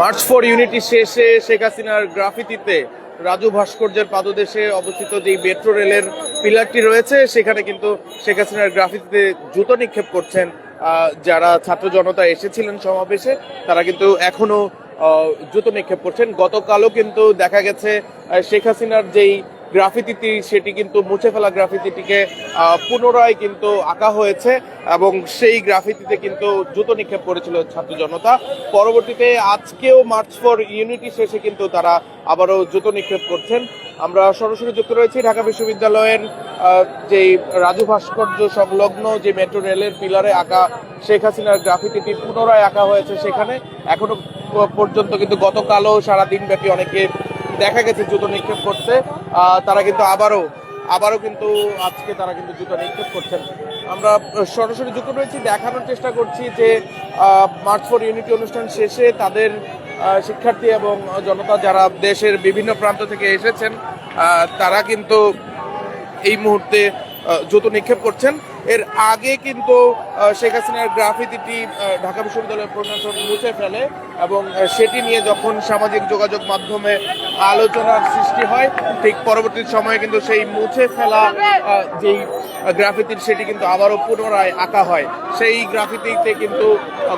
March for unity শেষে শেখ হাসিনার গ্রাফিতিতে রাজু ভাস্কর্যের পাদদেশে অবস্থিত যে মেট্রো রেলের পিলারটি রয়েছে, সেখানে কিন্তু শেখ হাসিনার গ্রাফিতিতে জুতো নিক্ষেপ করছেন যারা ছাত্র জনতা এসেছিলেন সমাবেশে, তারা কিন্তু এখনও জুতো নিক্ষেপ করছেন। গতকালও কিন্তু দেখা গেছে শেখ হাসিনার যেই গ্রাফিতিটি সেটি কিন্তু মুছে ফেলা গ্রাফিতিটিকে পুনরায় কিন্তু আঁকা হয়েছে এবং সেই গ্রাফিতিতে কিন্তু জুতো নিক্ষেপ করেছিল ছাত্র জনতা। পরবর্তীতে আজকেও মার্চ ফর ইউনিটি শেষে কিন্তু তারা আবারও জুতো নিক্ষেপ করছেন। আমরা সরাসরি যুক্ত রয়েছি ঢাকা বিশ্ববিদ্যালয়ের যেই রাজু ভাস্কর্য সংলগ্ন যে মেট্রো রেলের পিলারে আঁকা শেখ হাসিনার গ্রাফিতিটি পুনরায় আঁকা হয়েছে সেখানে। এখনও পর্যন্ত কিন্তু গতকালও সারাদিন ব্যাপী অনেকে দেখা গেছে জুতো নিক্ষেপ করছে তারা কিন্তু আবারও আবারও কিন্তু আজকে তারা কিন্তু জুতো নিক্ষেপ করছেন। আমরা সরাসরি যুক্ত রয়েছি, দেখানোর চেষ্টা করছি যে মার্চ ফর ইউনিটি অনুষ্ঠান শেষে তাদের শিক্ষার্থী এবং জনতা যারা দেশের বিভিন্ন প্রান্ত থেকে এসেছেন তারা কিন্তু এই মুহূর্তে জুতো নিক্ষেপ করছেন। এর আগে কিন্তু শেখ হাসিনার গ্রাফিতিটি ঢাকা বিশ্ববিদ্যালয়ের প্রশাসন মুছে ফেলে এবং সেটি নিয়ে যখন সামাজিক যোগাযোগ মাধ্যমে আলোচনার সৃষ্টি হয়, ঠিক পরবর্তী সময়ে কিন্তু সেই মুছে ফেলা যেই গ্রাফিতির সেটি কিন্তু আবারও পুনরায় আঁকা হয়। সেই গ্রাফিতিতে কিন্তু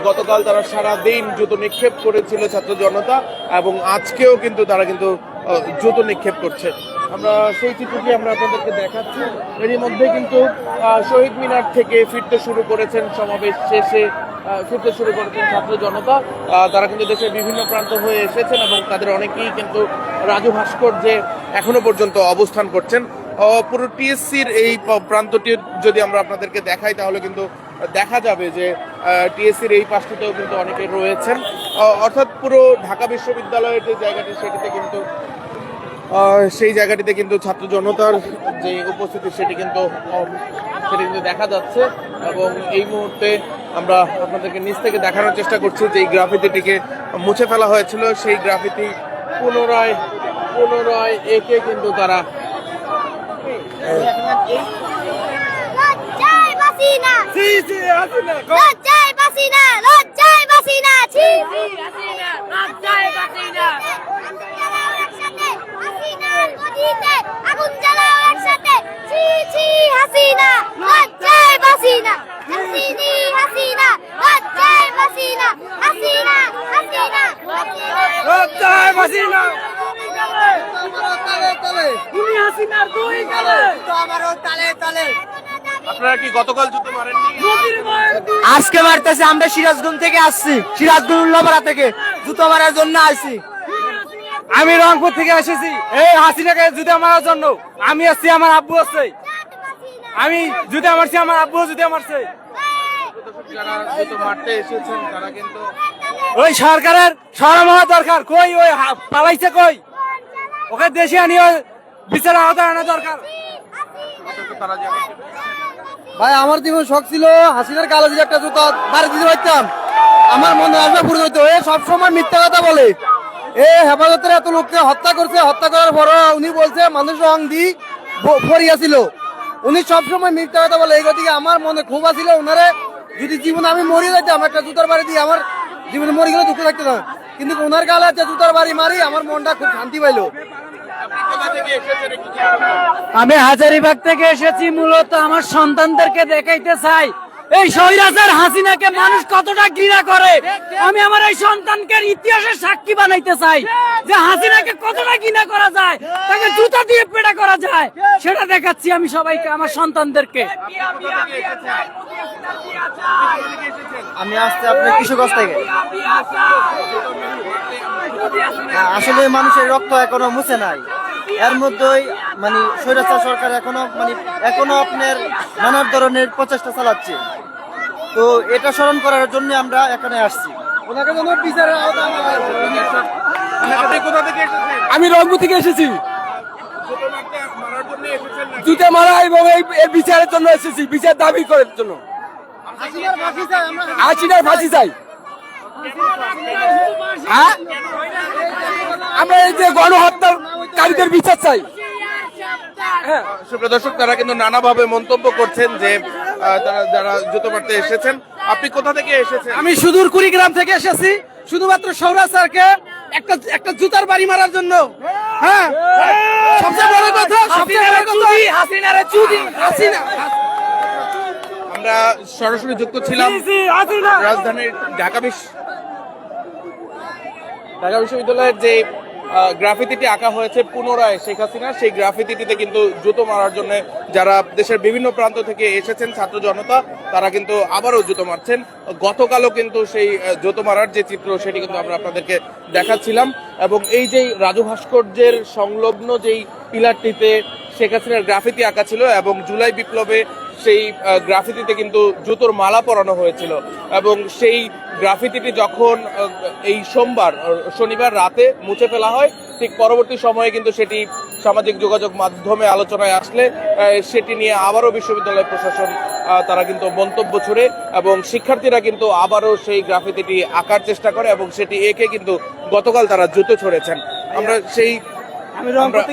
গতকাল তারা সারা দিন জুতো নিক্ষেপ করেছিল ছাত্র জনতা এবং আজকেও কিন্তু তারা কিন্তু জুতো নিক্ষেপ করছে। আমরা সেই চিত্রটি আমরা আপনাদেরকে দেখাচ্ছি। এরই মধ্যে কিন্তু শহীদ মিনার থেকে ফিরতে শুরু করেছেন সমাবেশ শেষে ফিরতে শুরু করেছেন ছাত্র জনতা। তারা কিন্তু দেশের বিভিন্ন প্রান্ত হয়ে এসেছেন এবং তাদের অনেকেই কিন্তু রাজু ভাস্কর্যে এখনও পর্যন্ত অবস্থান করছেন। পুরো টিএসসির এই প্রান্তটি যদি আমরা আপনাদেরকে দেখাই, তাহলে কিন্তু দেখা যাবে যে টিএসসির এই পাশটিতেও কিন্তু অনেকে রয়েছেন। অর্থাৎ পুরো ঢাকা বিশ্ববিদ্যালয়ের যে জায়গাটি, সেটিতে কিন্তু সেই জায়গাটিতে কিন্তু ছাত্র জনতার যে উপস্থিতি সেটি কিন্তু সেটি কিন্তু দেখা যাচ্ছে। এবং এই মুহূর্তে আমরা আপনাদেরকে নিচ থেকে দেখানোর চেষ্টা করছি যে এই গ্রাফিতিটিকে মুছে ফেলা হয়েছিল। সেই গ্রাফিতি পুনরায় পুনরায় একে কিন্তু তারা লজ্জায় বাসি না লজ্জায় বাসি না লজ্জায় বাসি না ছি আগুন জ্বালাও একসাথে ছি ছি হাসিনা লজ্জায় বাসি না হাসিনি হাসিনা লজ্জায় বাসি না হাসিনা হাসিনা লজ্জায় তুমি হাসিনার দুই গালে। আমারও তালে তালে আপনারা কি গতকাল জুতো মারেননি? আজকে মারতেছে আমরা সিরাজগঞ্জ থেকে আসছি। সিরাজগঞ্জ উল্লাপাড়া থেকে। জুতো মারার জন্য আসছি আমি রংপুর থেকে এসেছি। এই হাসিনাকে জুতো মারার জন্য। আমি আসছি আমার আব্বু আসছে আমি জুতো মারছি আমার আব্বু জুতো মারছে। যারা জুতো মারতে এসেছেন তারা কিন্তু ওই সরকারের সরম হওয়া দরকার কই ওই পালাইছে কই? ওকে দেশে আনিয়ে বিচার আওতায় আনা দরকার। ভাই, আমার জীবন শখ ছিল, হাসিনার কালো যদি একটা জুতা বাড়ি দিতে পারতাম। আমার মনে আসবে পূর্ণ হইতো। এ সবসময় মিথ্যা কথা বলে। এ হেফাজতের এত লোককে হত্যা করছে, হত্যা করার পর উনি বলছে, মানুষ দি ফরিয়াছিল উনি সবসময় মিথ্যা কথা বলে। এই গতিকে আমার মনে খুব আছিল, ওনারে যদি জীবন আমি মরে যাইতাম, একটা জুতার বাড়ি দিয়ে আমার জীবনে মরে গেলে দুঃখ থাকতো না। কিন্তু ওনার গালে যে জুতার বাড়ি মারি, আমার মনটা খুব শান্তি পাইলো। আমি হাজারিবাগ থেকে এসেছি, মূলত আমার সন্তানদেরকে দেখাইতে চাই। এই স্বৈরাচার হাসিনাকে মানুষ কতটা ঘৃণা করে? আমি আমার এই সন্তানকে ইতিহাসের সাক্ষী বানাইতে চাই। যে হাসিনাকে কতটা ঘৃণা করা যায় তাকে জুতা দিয়ে পেটা করা যায় সেটা দেখাচ্ছি আমি সবাইকে আমার সন্তানদেরকে। আমি আসতে আপনার কৃষকগঞ্জ থেকে। আসলে মানুষের রক্ত এখনও মুছে নাই। এর মধ্যেই মানে স্বৈরাচার সরকার এখনও মানে এখনও আপনার নানা ধরনের প্রচেষ্টা চালাচ্ছে। তো এটা স্মরণ করার জন্য আমরা এখানে আসছি। ওনাকে যেন বিচারের আমি রংপুর থেকে এসেছি। জুতো মারা এবং এই এই বিচারের জন্য এসেছি বিচার দাবি করার জন্য। হাসিনার ফাঁসি চাই, আমরা হাসিনার ফাঁসি চাই হ্যাঁ? আমরা এই যে গণহত্যাকারীদের বিচার চাই। হ্যাঁ। সুপ্রিয় দর্শক তারা কিন্তু নানাভাবে মন্তব্য করছেন যে তারা যারা জুতো মারতে এসেছেন আপনি কোথা থেকে এসেছেন? আমি সুদূর কুড়িগ্রাম থেকে এসেছি। শুধুমাত্র সৌরাজ স্যারকে একটা একটা জুতার বাড়ি মারার জন্য। হ্যাঁ। সবচেয়ে বড় কথা সবচেয়ে বড় কথা হাসিনারে চুদি হাসিনা। আমরা সরাসরি যুক্ত ছিলাম রাজধানীর ঢাকা বিশ্ব ঢাকা বিশ্ববিদ্যালয়ের যে গ্রাফিতিটি আঁকা হয়েছে পুনরায় শেখ হাসিনা, সেই গ্রাফিতিটিতে কিন্তু জুতো মারার জন্য যারা দেশের বিভিন্ন প্রান্ত থেকে এসেছেন ছাত্র জনতা, তারা কিন্তু আবারও জুতো মারছেন। গতকালও কিন্তু সেই জুতো মারার যে চিত্র, সেটি কিন্তু আমরা আপনাদেরকে দেখাচ্ছিলাম। এবং এই যে রাজু ভাস্কর্যের সংলগ্ন যেই পিলারটিতে শেখ হাসিনার গ্রাফিতি আঁকা ছিল এবং জুলাই বিপ্লবে সেই গ্রাফিতিতে কিন্তু জুতোর মালা পরানো হয়েছিল। এবং সেই গ্রাফিতিটি যখন এই সোমবার শনিবার রাতে মুছে ফেলা হয় ঠিক পরবর্তী সময়ে কিন্তু সেটি সামাজিক যোগাযোগ মাধ্যমে আলোচনায় আসলে সেটি নিয়ে আবারও বিশ্ববিদ্যালয় প্রশাসন তারা কিন্তু মন্তব্য ছুড়ে এবং শিক্ষার্থীরা কিন্তু আবারও সেই গ্রাফিতিটি আঁকার চেষ্টা করে এবং সেটি এঁকে কিন্তু গতকাল তারা জুতো ছড়েছেন। আমরা সেই আমরা-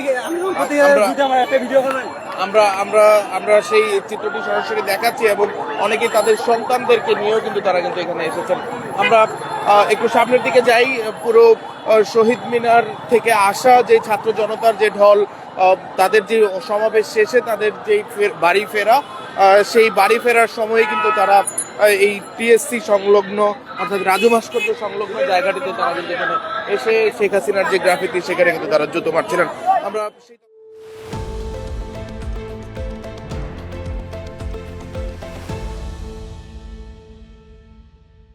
আমরা- আমরা আমরা সেই চিত্রটি সরাসরি দেখাচ্ছি এবং অনেকেই তাদের সন্তানদেরকে নিয়েও কিন্তু তারা কিন্তু এখানে এসেছেন। আমরা একটু সামনের দিকে যাই, পুরো শহীদ মিনার থেকে আসা যে ছাত্র জনতার যে ঢল তাদের যে সমাবেশ শেষে তাদের যে বাড়ি ফেরা সেই বাড়ি ফেরার সময়ে কিন্তু তারা এই টিএসসি সংলগ্ন, অর্থাৎ রাজু ভাস্কর্য সংলগ্ন জায়গাটিতে তারা কিন্তু এখানে এসে শেখ হাসিনার যে গ্রাফিতি, সেখানে কিন্তু তারা জুতো মারছিলেন। আমরা